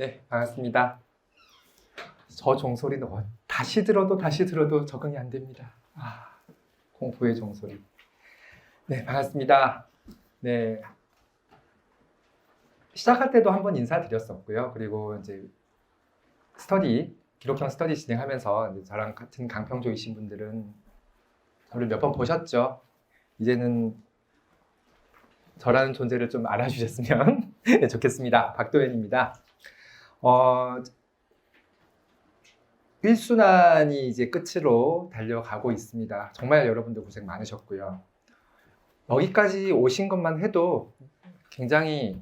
네, 반갑습니다. 저 종소리는 어, 다시 들어도 다시 들어도 적응이 안 됩니다. 아, 공포의 종소리. 네, 반갑습니다. 네. 시작할 때도 한번 인사드렸었고요. 그리고 이제 스터디, 기록형 스터디 진행하면서 저랑 같은 강평조이신 분들은 저를 몇 번 보셨죠. 이제는 저라는 존재를 좀 알아주셨으면 네, 좋겠습니다. 박도현입니다. 어, 1순환이 이제 끝으로 달려가고 있습니다. 정말 여러분들 고생 많으셨고요. 여기까지 오신 것만 해도 굉장히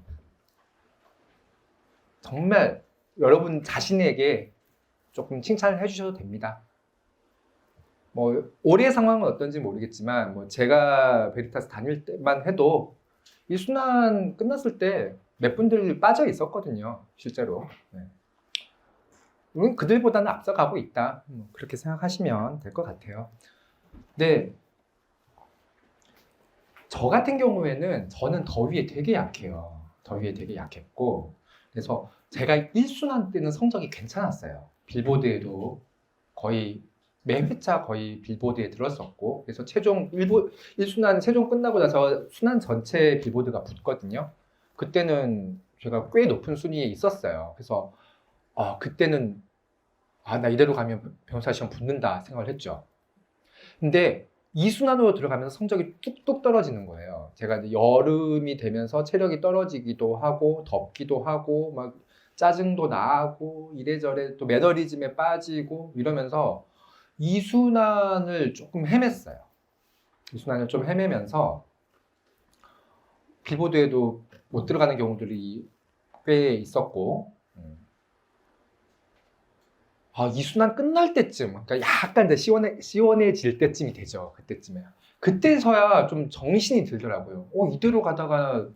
정말 여러분 자신에게 조금 칭찬을 해주셔도 됩니다. 뭐 올해 상황은 어떤지 모르겠지만 뭐 제가 베리타스 다닐 때만 해도 이 순환 끝났을 때 몇 분들 빠져 있었거든요, 실제로. 네. 물론 그들보다는 앞서가고 있다. 음, 그렇게 생각하시면 될 것 같아요. 근데 저 같은 경우에는 저는 더위에 되게 약해요. 더위에 되게 약했고 그래서 제가 1순환 때는 성적이 괜찮았어요. 빌보드에도 거의 매 회차 거의 빌보드에 들었었고 그래서 최종 1부, 1순환 최종 끝나고 나서 순환 전체 빌보드가 붙거든요. 그때는 제가 꽤 높은 순위에 있었어요. 그래서 아, 그때는 아, 나 이대로 가면 변호사 시험 붙는다 생각을 했죠. 근데 2순환으로 들어가면서 성적이 뚝뚝 떨어지는 거예요. 제가 여름이 되면서 체력이 떨어지기도 하고 덥기도 하고 막 짜증도 나고 이래저래 또 매너리즘에 빠지고 이러면서 2순환을 조금 헤맸어요. 2순환을 좀 헤매면서 빌보드에도 못 들어가는 경우들이 꽤 있었고 음. 아, 이 순환 끝날 때쯤, 그러니까 약간 이제 시원해, 시원해질 때쯤이 되죠. 그때쯤에. 그때서야 좀 정신이 들더라고요. 어, 이대로 가다가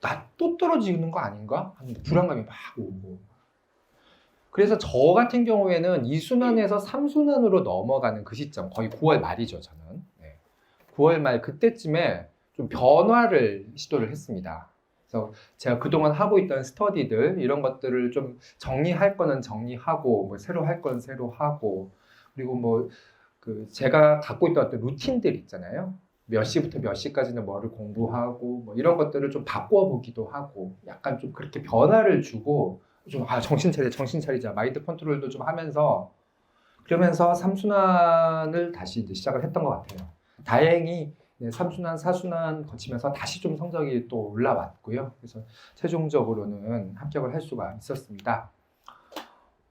나 또 떨어지는 거 아닌가? 하는 불안감이 막 오고. 그래서 저 같은 경우에는 2순환에서 3순환으로 넘어가는 그 시점, 거의 9월 말이죠, 저는. 네. 9월 말 그때쯤에 좀 변화를 시도를 했습니다. 그래서 제가 그동안 하고 있던 스터디들 이런 것들을 좀 정리할 거는 정리하고 뭐 새로 할 건 새로 하고 그리고 뭐 그 제가 갖고 있던 어떤 루틴들 있잖아요. 몇 시부터 몇 시까지는 뭐를 공부하고 뭐 이런 것들을 좀 바꿔 보기도 하고 약간 좀 그렇게 변화를 주고 좀 아 정신 차려 정신 차리자 마인드 컨트롤도 좀 하면서 그러면서 삼순환을 다시 이제 시작을 했던 것 같아요. 다행히 네, 3순환, 4순환 거치면서 다시 좀 성적이 또 올라왔고요. 그래서 최종적으로는 합격을 할 수가 있었습니다.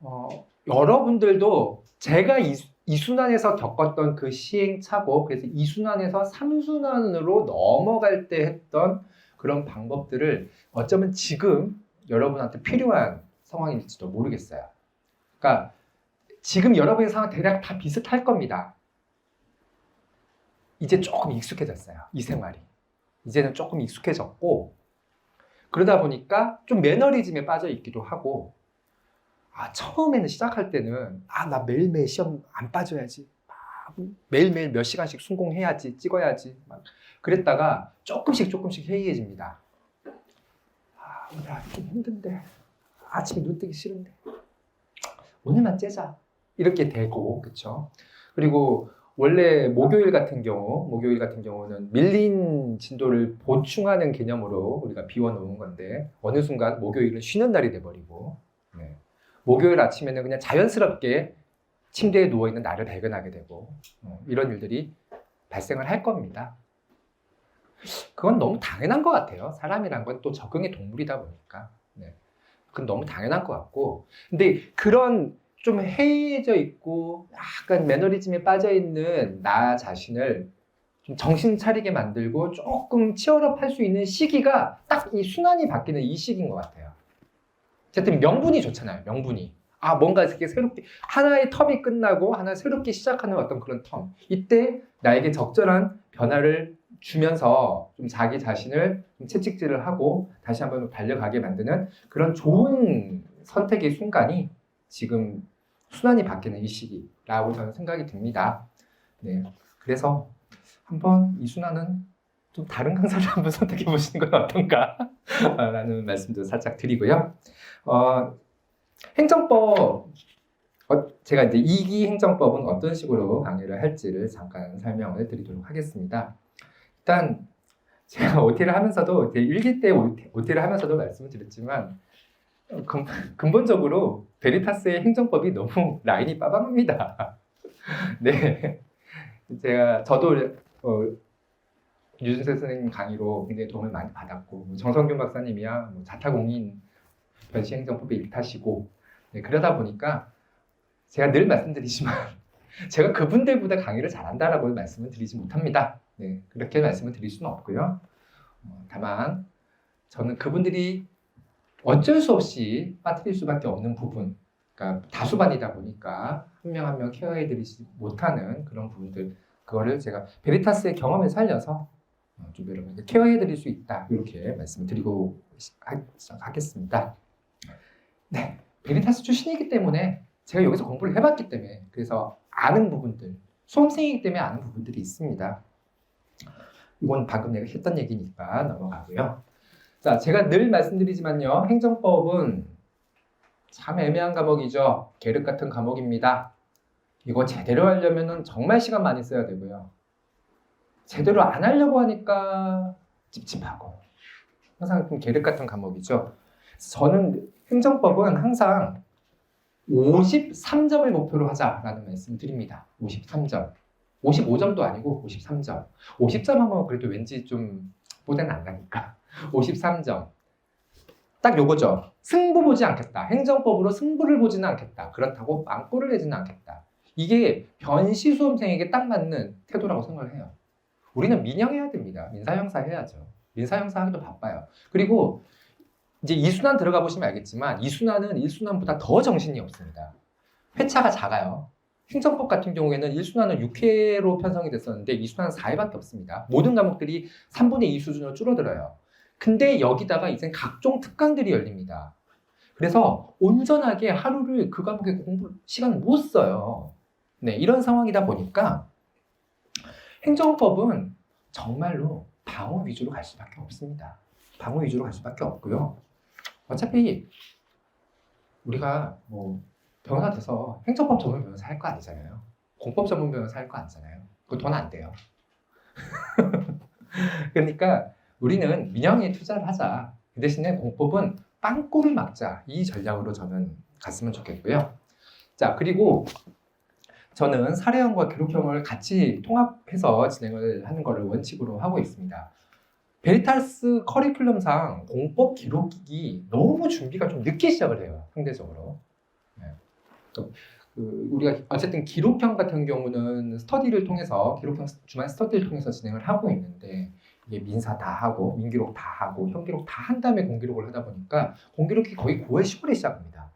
어, 여러분들도 제가 이, 이 순환에서 겪었던 그 시행착오, 그래서 이 순환에서 3순환으로 넘어갈 때 했던 그런 방법들을 어쩌면 지금 여러분한테 필요한 상황일지도 모르겠어요. 그러니까 지금 여러분의 상황 대략 다 비슷할 겁니다. 이제 조금 익숙해졌어요. 이 생활이. 이제는 조금 익숙해졌고, 그러다 보니까 좀 매너리즘에 빠져 있기도 하고, 아, 처음에는 시작할 때는, 아, 나 매일매일 시험 안 빠져야지. 아, 매일매일 몇 시간씩 순공해야지, 찍어야지. 막 그랬다가 조금씩 조금씩 해이해집니다. 아, 오늘 좀 힘든데. 아침에 눈 뜨기 싫은데. 오늘만 째자. 이렇게 되고, 그쵸? 그리고 원래 목요일 같은 경우, 목요일 같은 경우는 밀린 진도를 보충하는 개념으로 우리가 비워놓은 건데 어느 순간 목요일은 쉬는 날이 돼버리고 네. 목요일 아침에는 그냥 자연스럽게 침대에 누워 있는 나를 발견하게 되고 어, 이런 일들이 발생을 할 겁니다. 그건 너무 당연한 것 같아요. 사람이란 건 또 적응의 동물이다 보니까. 네. 그건 너무 당연한 것 같고. 근데 그런 좀 해이해져 있고 약간 매너리즘에 빠져 있는 나 자신을 좀 정신 차리게 만들고 조금 치열업 할수 있는 시기가 딱 이 순환이 바뀌는 이 시기인 것 같아요. 어쨌든 명분이 좋잖아요. 명분이. 아, 뭔가 이렇게 새롭게, 하나의 텀이 끝나고 하나 새롭게 시작하는 어떤 그런 텀. 이때 나에게 적절한 변화를 주면서 좀 자기 자신을 좀 채찍질을 하고 다시 한번 달려가게 만드는 그런 좋은 선택의 순간이 지금 순환이 바뀌는 이 시기라고 저는 생각이 듭니다. 네. 그래서 한번 이 순환은 좀 다른 강사를 한번 선택해 보시는 건 어떤가? 라는 말씀도 살짝 드리고요. 어, 행정법, 어, 제가 이제 2기 행정법은 어떤 식으로 강의를 할지를 잠깐 설명을 드리도록 하겠습니다. 일단 제가 OT를 하면서도 1기 때 OT를 하면서도 말씀을 드렸지만 어, 근, 근본적으로 베리타스의 행정법이 너무 라인이 빠방합니다. 네, 제가 저도 어, 유준세 선생님 강의로 굉장히 도움을 많이 받았고 뭐 정성균 박사님이야 뭐 자타공인 변시행정법의 일타시고 네, 그러다 보니까 제가 늘 말씀드리지만 제가 그분들보다 강의를 잘한다라고 말씀을 드리지 못합니다. 네, 그렇게 말씀을 드릴 수는 없고요. 어, 다만 저는 그분들이 어쩔 수 없이 빠뜨릴 수밖에 없는 부분, 그러니까 다수반이다 보니까 한 명 한 명 케어해드리지 못하는 그런 부분들, 그거를 제가 베리타스의 경험을 살려서 어, 좀 여러분께 케어해드릴 수 있다 이렇게 말씀을 드리고 하- 하겠습니다. 네, 베리타스 출신이기 때문에 제가 여기서 공부를 해봤기 때문에 그래서 아는 부분들, 수험생이기 때문에 아는 부분들이 있습니다. 이건 방금 내가 했던 얘기니까 넘어가고요. 자, 제가 늘 말씀드리지만요, 행정법은 참 애매한 과목이죠. 계륵 같은 과목입니다. 이거 제대로 하려면 정말 시간 많이 써야 되고요. 제대로 안 하려고 하니까 찝찝하고 항상 좀 계륵 같은 과목이죠. 저는 행정법은 항상 53점을 목표로 하자라는 말씀 드립니다. 53점. 55점도 아니고 53점. 50점 하면 그래도 왠지 좀 뽀대는 안 나니까. 53점. 딱 요거죠. 승부 보지 않겠다. 행정법으로 승부를 보지는 않겠다. 그렇다고 빵꾸를 내지는 않겠다. 이게 변시 수험생에게 딱 맞는 태도라고 생각을 해요. 우리는 민영해야 됩니다. 민사형사 해야죠. 민사형사 하기도 바빠요. 그리고 이제 이순환 들어가 보시면 알겠지만 이순환은 1순환보다 더 정신이 없습니다. 회차가 작아요. 행정법 같은 경우에는 1순환은 6회로 편성이 됐었는데 2순환은 4회밖에 없습니다. 모든 과목들이 3분의 2 수준으로 줄어들어요. 근데 여기다가 이제 각종 특강들이 열립니다. 그래서 온전하게 하루를 그 과목에 공부 시간을 못 써요. 네, 이런 상황이다 보니까 행정법은 정말로 방어 위주로 갈 수밖에 없습니다. 방어 위주로 갈 수밖에 없고요. 어차피 우리가 뭐 변호사 돼서 행정법 전문 변호사 할 거 아니잖아요. 공법 전문 변호사 할 거 아니잖아요. 그거 돈 안 돼요. 그러니까 우리는 민영에 투자를 하자. 그 대신에 공법은 빵꾸를 막자. 이 전략으로 저는 갔으면 좋겠고요. 자, 그리고 저는 사례형과 기록형을 같이 통합해서 진행을 하는 것을 원칙으로 하고 있습니다. 베리타스 커리큘럼상 공법 기록이 너무 준비가 좀 늦게 시작을 해요. 상대적으로. 네. 그, 그 우리가 어쨌든 기록형 같은 경우는 스터디를 통해서 기록형 주말 스터디를 통해서 진행을 하고 있는데 민사 다 하고 민기록 다 하고 형기록 다 한 다음에 공기록을 하다 보니까 공기록이 거의 9월 10월에 시작합니다.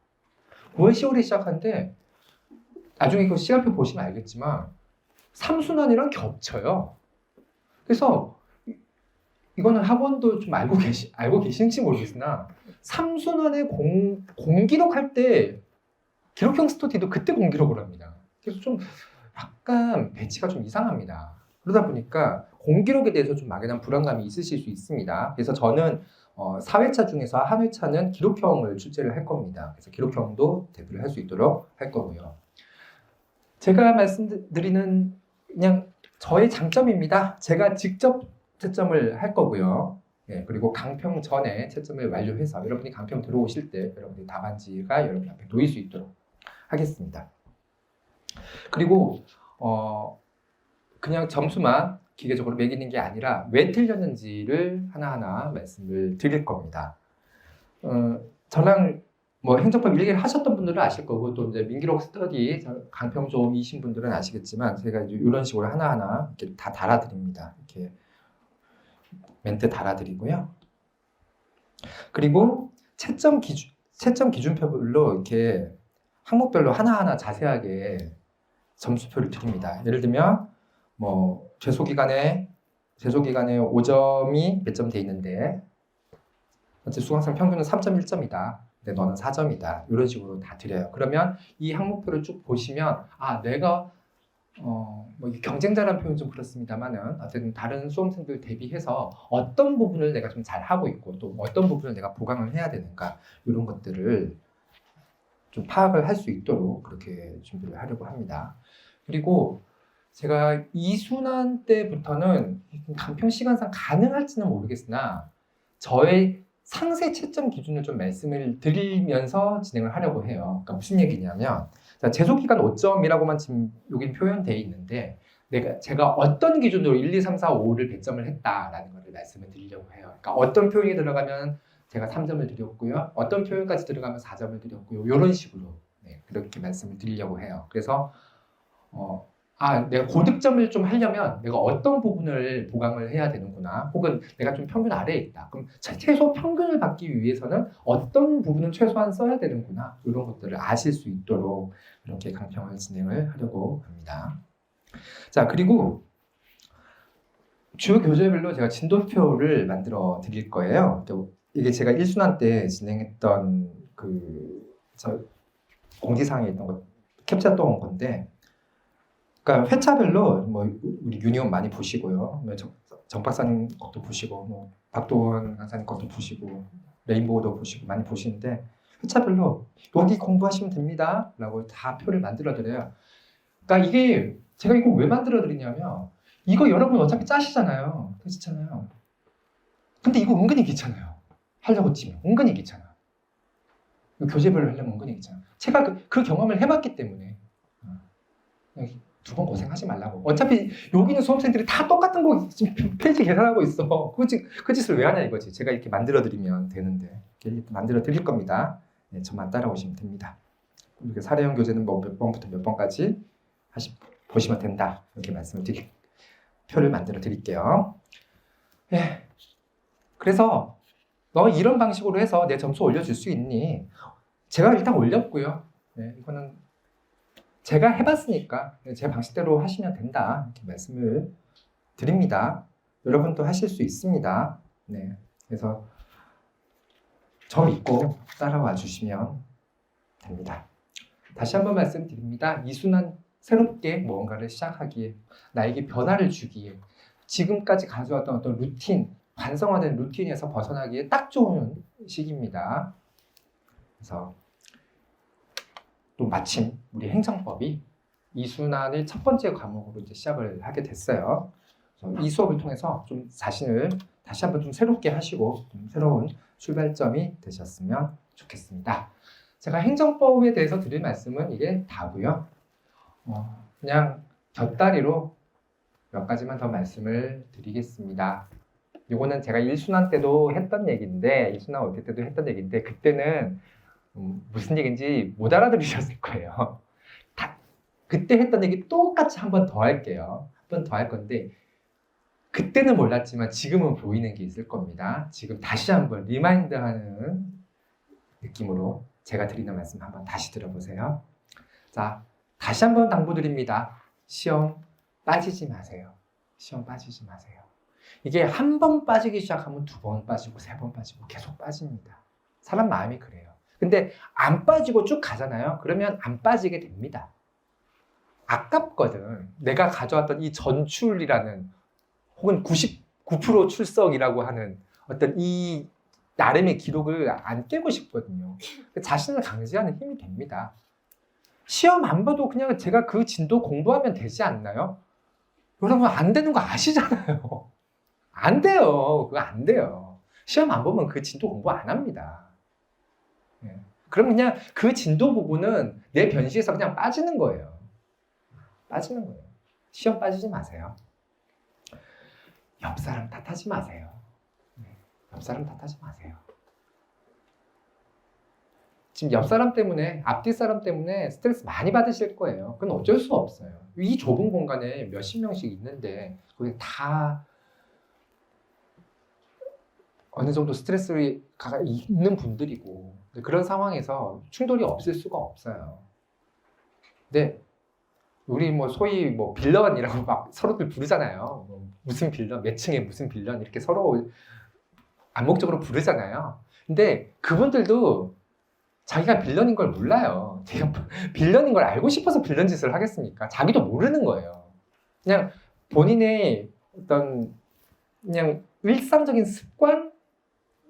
9월 10월에 시작하는데 나중에 그 시간표 보시면 알겠지만 삼순환이랑 겹쳐요. 그래서 이- 이거는 학원도 좀 알고 계시 알고 계신지 모르겠으나 삼순환의 공 공기록 할 때 기록형 스터디도 그때 공기록을 합니다. 그래서 좀 약간 배치가 좀 이상합니다. 그러다 보니까 공기록에 대해서 좀 막연한 불안감이 있으실 수 있습니다. 그래서 저는 어, 4회차 중에서 한 회차는 기록형을 출제를 할 겁니다. 그래서 기록형도 대비를 할 수 있도록 할 거고요. 제가 말씀드리는 그냥 저의 장점입니다. 제가 직접 채점을 할 거고요. 예, 그리고 강평 전에 채점을 완료해서 여러분이 강평 들어오실 때 여러분이 답안지가 여러분 앞에 놓일 수 있도록 하겠습니다. 그리고 어, 그냥 점수만 기계적으로 매기는 게 아니라 왜 틀렸는지를 하나하나 말씀을 드릴 겁니다. 어, 저랑 뭐 행정법 일기를 하셨던 분들은 아실 거고 또 이제 민기록 스터디 강평 좀이신 분들은 아시겠지만 제가 이제 이런 식으로 하나하나 이렇게 다 달아드립니다. 이렇게 멘트 달아드리고요. 그리고 채점 기준 채점 기준표별로 이렇게 항목별로 하나하나 자세하게 점수표를 드립니다. 예를 들면 뭐 최소 기간에 최소 기간에 5점이 몇 점 돼 있는데 어째 수강생 평균은 3.1점이다. 근데 너는 4점이다. 이런 식으로 다 드려요. 그러면 이 항목표를 쭉 보시면 아 내가 어, 뭐 경쟁자라는 표현 좀 그렇습니다만은 어쨌든 다른 수험생들 대비해서 어떤 부분을 내가 좀 잘 하고 있고 또 어떤 부분을 내가 보강을 해야 되는가 이런 것들을 좀 파악을 할 수 있도록 그렇게 준비를 하려고 합니다. 그리고 제가 이순환 때부터는 간평 시간상 가능할지는 모르겠으나 저의 상세 채점 기준을 좀 말씀을 드리면서 진행을 하려고 해요. 그러니까 무슨 얘기냐면 자, 제소 기간 5점이라고만 지금 여기 표현되어 있는데 내가 제가 어떤 기준으로 1, 2, 3, 4, 5를 배점을 했다라는 것을 말씀을 드리려고 해요. 그러니까 어떤 표현이 들어가면 제가 3점을 드렸고요. 어떤 표현까지 들어가면 4점을 드렸고요. 이런 식으로 네, 그렇게 말씀을 드리려고 해요. 그래서 어, 아, 내가 고득점을 좀 하려면 내가 어떤 부분을 보강을 해야 되는구나. 혹은 내가 좀 평균 아래에 있다. 그럼 최- 최소 평균을 받기 위해서는 어떤 부분은 최소한 써야 되는구나. 이런 것들을 아실 수 있도록 이렇게 강평을 진행을 하려고 합니다. 자, 그리고 주요 교재별로 제가 진도표를 만들어 드릴 거예요. 또 이게 제가 1순환 때 진행했던 그, 저, 공지사항에 있던 거 캡처 떠온 건데, 그러니까 회차별로 뭐 우리 유니온 많이 보시고요. 뭐 정, 정 박사님 것도 보시고, 뭐 박도원 강사님 것도 보시고, 레인보우도 보시고 많이 보시는데 회차별로 여기 공부하시면 됩니다라고 다 표를 만들어 드려요. 그러니까 이게 제가 이거 왜 만들어 드리냐면 이거 여러분 어차피 짜시잖아요. 그렇잖아요. 근데 이거 은근히 귀찮아요. 하려고 치면 은근히 귀찮아. 교재별로 하려면 은근히 귀찮아. 제가 그, 그 경험을 해봤기 때문에 두 번 고생하지 말라고. 어차피 여기 있는 수험생들이 다 똑같은 거 페이지 계산하고 있어. 그, 짓, 그 짓을 왜 하냐 이거지. 제가 이렇게 만들어 드리면 되는데 이렇게 만들어 드릴 겁니다. 네, 저만 따라오시면 됩니다. 이렇게 사례형 교재는 뭐 몇 번부터 몇 번까지 하시 보시면 된다. 이렇게 말씀을 드릴 표를 만들어 드릴게요. 예. 그래서 너 이런 방식으로 해서 내 점수 올려줄 수 있니? 제가 일단 올렸고요. 네, 이거는 제가 해봤으니까 제 방식대로 하시면 된다 이렇게 말씀을 드립니다. 여러분도 하실 수 있습니다. 네, 그래서 저 믿고 따라와 주시면 됩니다. 다시 한번 말씀드립니다. 이순환 새롭게 무언가를 시작하기에 나에게 변화를 주기에 지금까지 가져왔던 어떤 루틴 반성화된 루틴에서 벗어나기에 딱 좋은 시기입니다. 그래서 또 마침 우리 행정법이 이 순환을 첫 번째 과목으로 이제 시작을 하게 됐어요. 이 수업을 통해서 좀 자신을 다시 한번 좀 새롭게 하시고 좀 새로운 출발점이 되셨으면 좋겠습니다. 제가 행정법에 대해서 드릴 말씀은 이게 다고요. 어, 그냥 곁다리로 몇 가지만 더 말씀을 드리겠습니다. 이거는 제가 1순환 때도 했던 얘기인데 1순환 올때 때도 했던 얘기인데 그때는 음, 무슨 얘기인지 못 알아들으셨을 거예요. 다, 그때 했던 얘기 똑같이 한 번 더 할게요. 한 번 더 할 건데 그때는 몰랐지만 지금은 보이는 게 있을 겁니다. 지금 다시 한번 리마인드하는 느낌으로 제가 드리는 말씀 한번 다시 들어보세요. 자, 다시 한번 당부드립니다. 시험 빠지지 마세요. 시험 빠지지 마세요. 이게 한 번 빠지기 시작하면 두 번 빠지고 세 번 빠지고 계속 빠집니다. 사람 마음이 그래요. 근데 안 빠지고 쭉 가잖아요. 그러면 안 빠지게 됩니다. 아깝거든. 내가 가져왔던 이 전출이라는 혹은 99% 출석이라고 하는 어떤 이 나름의 기록을 안 깨고 싶거든요. 자신을 강제하는 힘이 됩니다. 시험 안 봐도 그냥 제가 그 진도 공부하면 되지 않나요? 여러분 안 되는 거 아시잖아요. 안 돼요. 그거 안 돼요. 시험 안 보면 그 진도 공부 안 합니다. 예. 그럼 그냥 그 진도 부분은 내 변시에서 그냥 빠지는 거예요. 빠지는 거예요. 시험 빠지지 마세요. 옆 사람 탓하지 마세요. 네. 옆 사람 탓하지 마세요. 지금 옆 사람 때문에 앞뒤 사람 때문에 스트레스 많이 받으실 거예요. 그건 어쩔 수 없어요. 이 좁은 공간에 몇십 명씩 있는데 거기 다 어느 정도 스트레스가 있는 분들이고 그런 상황에서 충돌이 없을 수가 없어요. 근데 우리 뭐 소위 뭐 빌런이라고 막 서로들 부르잖아요. 뭐 무슨 빌런, 몇 층에 무슨 빌런 이렇게 서로 암묵적으로 부르잖아요. 근데 그분들도 자기가 빌런인 걸 몰라요. 빌런인 걸 알고 싶어서 빌런 짓을 하겠습니까? 자기도 모르는 거예요. 그냥 본인의 어떤 그냥 일상적인 습관?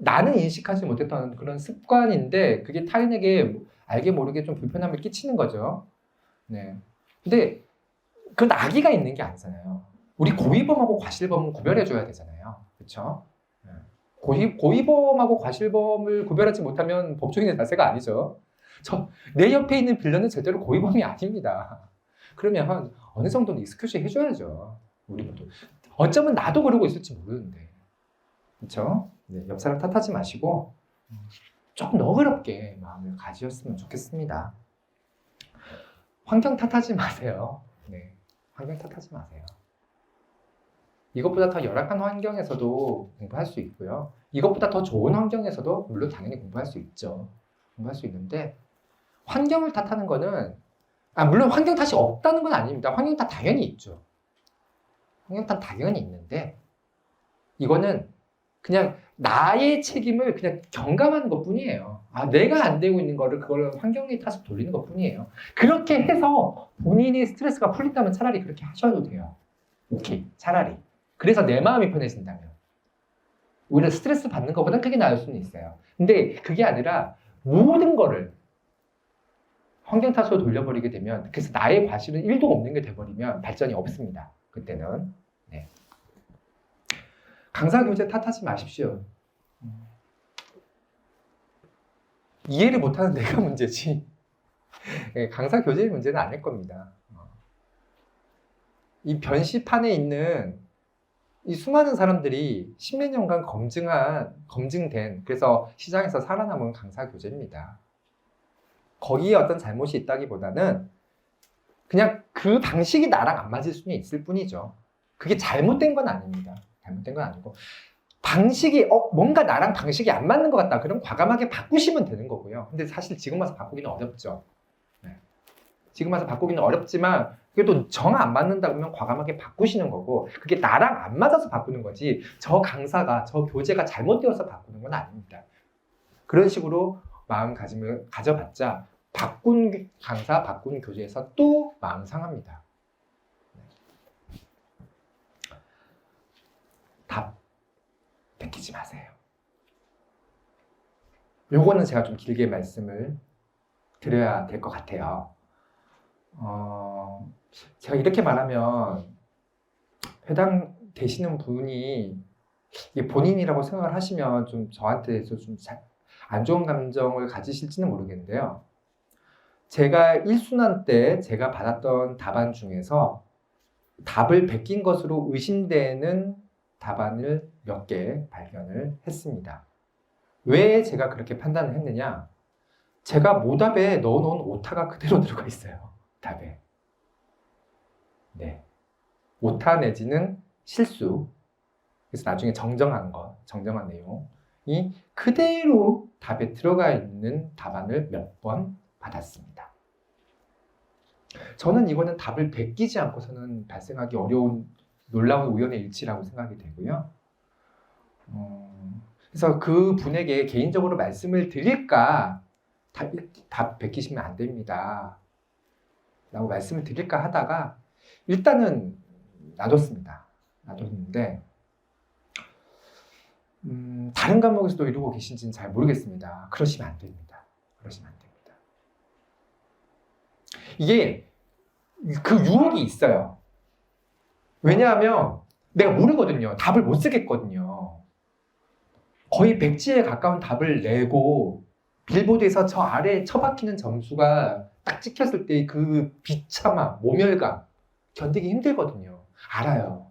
나는 인식하지 못했던 그런 습관인데 그게 타인에게 알게 모르게 좀 불편함을 끼치는 거죠. 네. 근데 그 낙이가 있는 게 아니잖아요. 우리 고의범하고 과실범은 구별해줘야 되잖아요. 그렇죠? 고의, 고의범하고 과실범을 구별하지 못하면 법조인의 자세가 아니죠. 저, 내 옆에 있는 빌런은 제대로 고의범이 아닙니다. 그러면 어느 정도는 익스큐즈 해줘야죠. 우리 모두. 어쩌면 나도 그러고 있을지 모르는데. 그렇죠? 네, 옆 사람 탓하지 마시고 조금 너그럽게 마음을 가지셨으면 좋겠습니다. 환경 탓하지 마세요. 네, 환경 탓하지 마세요. 이것보다 더 열악한 환경에서도 공부할 수 있고요. 이것보다 더 좋은 환경에서도 물론 당연히 공부할 수 있죠. 공부할 수 있는데 환경을 탓하는 거는 아 물론 환경 탓이 없다는 건 아닙니다. 환경 탓 당연히 있죠. 환경 탓 당연히 있는데 이거는 그냥 나의 책임을 그냥 경감하는 것 뿐이에요. 아, 내가 안 되고 있는 거를 그걸 환경의 탓을 돌리는 것 뿐이에요. 그렇게 해서 본인이 스트레스가 풀린다면 차라리 그렇게 하셔도 돼요. 오케이. 차라리. 그래서 내 마음이 편해진다면. 오히려 스트레스 받는 것보다 그게 나을 수는 있어요. 근데 그게 아니라 모든 거를 환경 탓으로 돌려버리게 되면 그래서 나의 과실은 1도 없는 게 돼버리면 발전이 없습니다. 그때는. 네. 강사 교재 탓하지 마십시오. 이해를 못하는 내가 문제지. 네, 강사 교재의 문제는 아닐 겁니다. 어. 이 변시판에 있는 이 수많은 사람들이 십몇 년간 검증한, 검증된, 그래서 시장에서 살아남은 강사 교재입니다. 거기에 어떤 잘못이 있다기보다는 그냥 그 방식이 나랑 안 맞을 수는 있을 뿐이죠. 그게 잘못된 건 아닙니다. 잘못된 건 아니고. 방식이, 어, 뭔가 나랑 방식이 안 맞는 것 같다. 그럼 과감하게 바꾸시면 되는 거고요. 근데 사실 지금 와서 바꾸기는 어렵죠. 네. 지금 와서 바꾸기는 어렵지만, 그래도 정 안 맞는다 그러면 과감하게 바꾸시는 거고, 그게 나랑 안 맞아서 바꾸는 거지, 저 강사가, 저 교재가 잘못되어서 바꾸는 건 아닙니다. 그런 식으로 마음가짐을 가져봤자, 바꾼 강사, 바꾼 교재에서 또 마음 상합니다. 답 뺏기지 마세요. 요거는 제가 좀 길게 말씀을 드려야 될 것 같아요. 어, 제가 이렇게 말하면 해당되시는 분이 이게 본인이라고 생각을 하시면 좀 저한테서 좀 안 좋은 감정을 가지실지는 모르겠는데요. 제가 1순환 때 제가 받았던 답안 중에서 답을 베낀 것으로 의심되는 답안을 몇 개 발견을 했습니다. 왜 제가 그렇게 판단을 했느냐? 제가 모답에 넣어놓은 오타가 그대로 들어가 있어요. 답에. 네. 오타 내지는 실수. 그래서 나중에 정정한 것, 정정한 내용이 그대로 답에 들어가 있는 답안을 몇 번 받았습니다. 저는 이거는 답을 베끼지 않고서는 발생하기 어려운 놀라운 우연의 일치라고 생각이 되고요. 어, 그래서 그 분에게 개인적으로 말씀을 드릴까 답, 답 베끼시면 안 됩니다. 라고 말씀을 드릴까 하다가 일단은 놔뒀습니다. 놔뒀는데 음, 다른 과목에서도 이루고 계신지는 잘 모르겠습니다. 그러시면 안 됩니다. 그러시면 안 됩니다. 이게 그 유혹이 있어요. 왜냐하면 내가 모르거든요. 답을 못 쓰겠거든요. 거의 백지에 가까운 답을 내고 빌보드에서 저 아래에 처박히는 점수가 딱 찍혔을 때 그 비참함, 모멸감 견디기 힘들거든요. 알아요.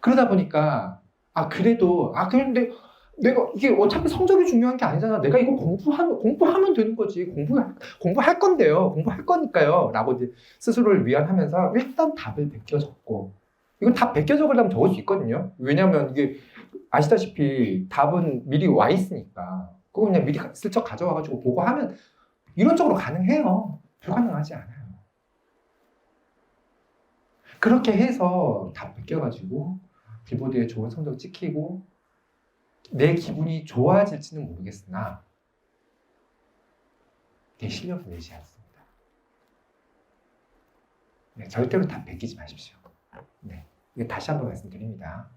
그러다 보니까 아 그래도 아 그런데 내가 이게 어차피 성적이 중요한 게 아니잖아. 내가 이거 공부하면 공부하면 되는 거지. 공부 공부할 건데요. 공부할 거니까요.라고 스스로를 위안하면서 일단 답을 베껴 적고 이건 답 베껴 적으려면 적을 수 있거든요. 왜냐하면 이게 아시다시피 답은 미리 와 있으니까 그거 그냥 미리 슬쩍 가져와가지고 보고 하면 이론적으로 가능해요. 불가능하지 않아요. 그렇게 해서 답 베껴가지고 빌보드에 좋은 성적 찍히고 내 기분이 좋아질지는 모르겠으나 내 실력을 내지 않습니다. 네, 절대로 다 베끼지 마십시오. 네, 다시 한번 말씀드립니다.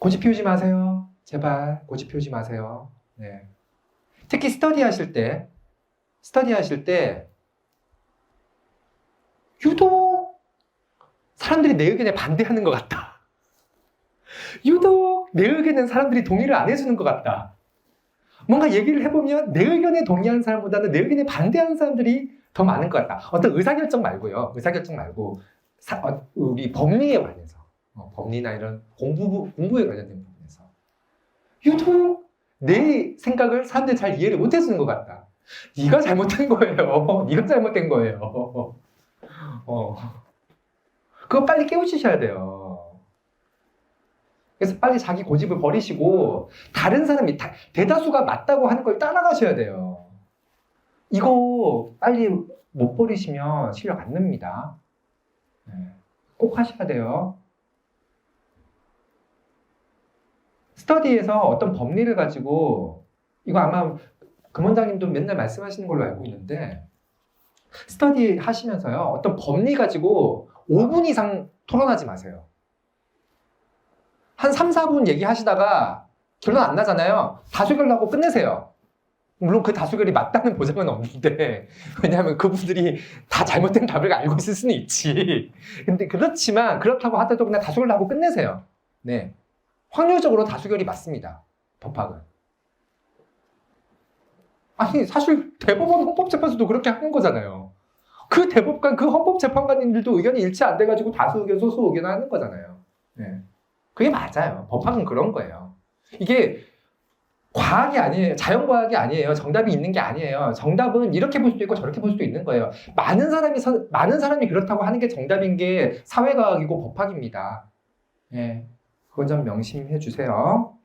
고집 피우지 마세요. 제발 고집 피우지 마세요. 네. 특히 스터디 하실 때, 스터디 하실 때 유독 사람들이 내 의견에 반대하는 것 같다. 유독 내 의견은 사람들이 동의를 안 해주는 것 같다. 뭔가 얘기를 해보면 내 의견에 동의하는 사람보다는 내 의견에 반대하는 사람들이 더 많은 것 같다. 어떤 의사결정 말고요. 의사결정 말고 사- 어, 우리 법리에 관해서 어, 법리나 이런 공부 공부에 관련된 부분에서 유독 내 생각을 사람들이 잘 이해를 못 해주는 것 같다. 네가 잘못된 거예요. 네가 잘못된 거예요. 어. 그거 빨리 깨우치셔야 돼요. 그래서 빨리 자기 고집을 버리시고 다른 사람이 다- 대다수가 맞다고 하는 걸 따라가셔야 돼요. 이거 빨리 못 버리시면 실력 안 납니다. 네. 꼭 하셔야 돼요. 스터디에서 어떤 법리를 가지고 이거 아마 금 원장님도 맨날 말씀하시는 걸로 알고 있는데 스터디 하시면서요 어떤 법리 가지고 5분 이상 토론하지 마세요. 한 3, 4분 얘기하시다가 결론 안 나잖아요. 다수결로 하고 끝내세요. 물론 그 다수결이 맞다는 보장은 없는데 왜냐하면 그분들이 다 잘못된 답을 알고 있을 수는 있지. 근데 그렇지만 그렇다고 하더라도 그냥 다수결로 하고 끝내세요. 네. 확률적으로 다수결이 맞습니다. 법학은. 아니 사실 대법원 헌법재판소도 그렇게 하는 거잖아요. 그 대법관 그 헌법재판관님들도 의견이 일치 안 돼가지고 다수 의견 소수 의견 하는 거잖아요. 네. 그게 맞아요. 법학은 그런 거예요. 이게 과학이 아니에요. 자연과학이 아니에요. 정답이 있는 게 아니에요. 정답은 이렇게 볼 수도 있고 저렇게 볼 수도 있는 거예요. 많은 사람이 선- 많은 사람이 그렇다고 하는 게 정답인 게 사회과학이고 법학입니다. 예, 그건 좀 명심해 주세요.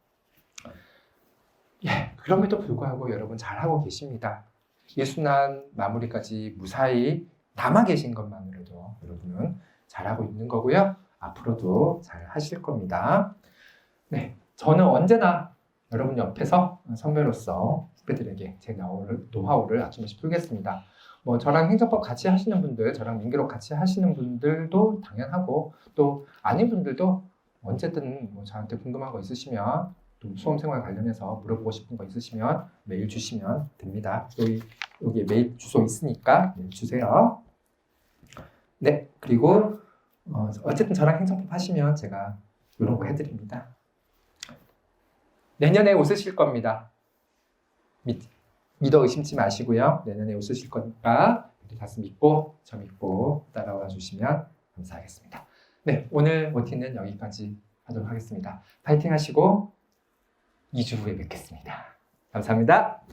예, 그럼에도 불구하고 여러분 잘하고 계십니다. 예순환 마무리까지 무사히 남아 계신 것만으로도 여러분은 잘하고 있는 거고요. 앞으로도 잘 하실 겁니다. 네, 저는 언제나 여러분 옆에서 선배로서 후배들에게 제 노하우를, 아낌없이 풀겠습니다. 뭐 저랑 행정법 같이 하시는 분들, 저랑 민기록 같이 하시는 분들도 당연하고 또 아닌 분들도 언제든 뭐 저한테 궁금한 거 있으시면 또 수험생활 관련해서 물어보고 싶은 거 있으시면 메일 주시면 됩니다. 여기 여기 메일 주소 있으니까 메일 주세요. 네, 그리고 어, 어쨌든 저랑 행정법 하시면 제가 이런 거 해드립니다. 내년에 웃으실 겁니다. 믿, 믿어 의심치 마시고요. 내년에 웃으실 거니까 우리 다스 믿고 저 믿고 따라와 주시면 감사하겠습니다. 네, 오늘 OT는 여기까지 하도록 하겠습니다. 파이팅 하시고 2주 후에 뵙겠습니다. 감사합니다.